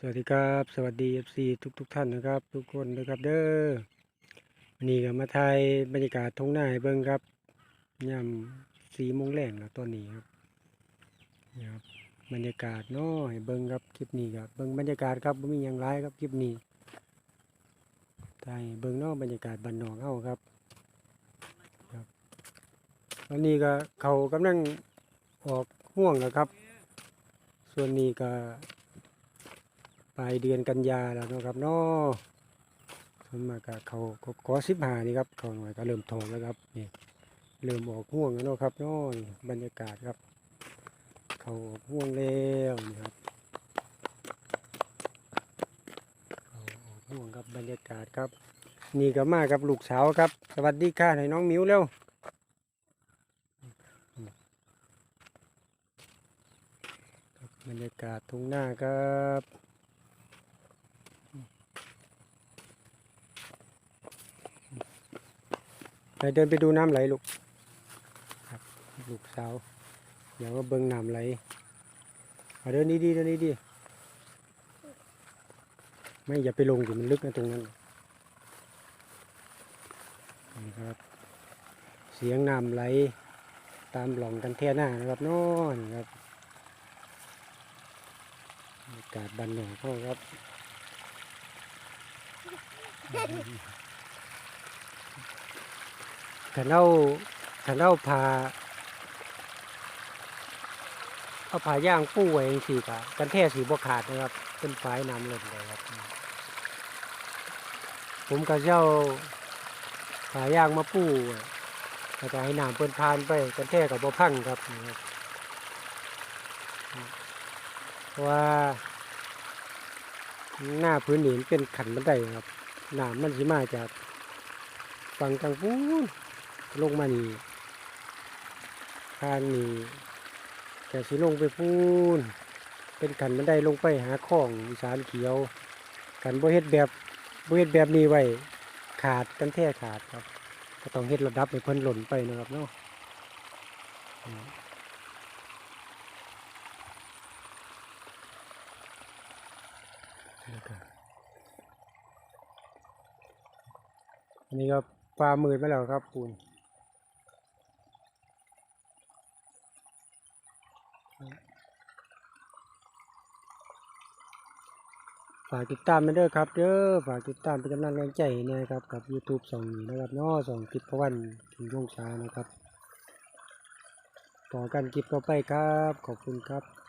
สวัสดีครับ สวัสดี FC ทุกทุกท่านนะครับ ทุกคนนะครับเด้อวันนี้ก็มาถ่ายบรรยากาศท้องนาให้เบิ่งครับยามสี่โมงแรงแล้วตอนนี้ครับนี่ครับบรรยากาศเนาะให้เบิ่งครับคลิปนี้ครับเบิ่งบรรยากาศครับบ่มีหยังหลายครับคลิปนี้ถ่ายเบิ่งเนาะบรรยากาศบ้านนอกเฮาครับครับวันนี้ก็เขากำลังออกห่วงแล้วครับ ส่วนนี้ก็ ปลายเดือนกันยาแล้วนะครับเนาะส่วนมากก็เขาก็ขอสิบหานี่ครับเขาหน่อยก็เริ่มทองแล้วครับนี่เริ่มออกห่วงแล้วเนาะครับเนาะบรรยากาศครับ เขาออกห่วงแล้วนี่ครับเขาออกห่วงครับบรรยากาศครับ นี่ก็มากับลูกสาวครับ สวัสดีค่ะให้น้องมิวเร็วบบรรยากาศทุ่งหน้าครับ ไปเดินไปดูน้ำไหลลูกครับลูกสาวเดี๋ยวว่าเบิ้งน้ำไหลเอาเดินดีดีๆเดินดีดีๆไม่อย่าไปลงอยู่มันลึกนะตรงนั้นนี่ครับ เสียงน้ำไหล ตามหล่องกันแท่หน้านะครับโน่นครับบรรยากาศบันหนองพ่อครับ ขันเอาขันเอาพาเอาผาย่างปูไว้จังซี่กะกันแท้สีบ่ขาดนะครับเป็นฝายน้ำเล้นเลยครับ ผมก็เจ้าผาย่างมาปูไว้แล้วก็ให้น้ำเปิ้นพานไป กันแท้กับบ่พังครับนี่ครับว่าหน้าพื้นหนีนเป็นขันบันไดครับน้ำมันสิมาจากฝั่งกลางปูน ลงมานี่ทางนี่แต่สิลงไปพูนเป็นกันมันได้ลงไปหาข้องอีสานเขียว กันบ่เฮ็ดแบบบ่เฮ็ดแบบนี้ไว้ขาดกันแท้ขาดครับ ก็ต้องเฮ็ดระดับให้เพิ่นหล่นไปนะครับเนาะอันนี้ก็ปลาหมื่นมาแล้วครับปูน ฝากติดตามไปด้วยครับเด้อฝากติดตามเป็นกำลังแรงใจนะครับกับ YouTube สองนี้นะครับเนาะสองคลิปพระวันถึงวงช้านะครับต่อกันคลิปต่อไปครับ ขอบคุณครับ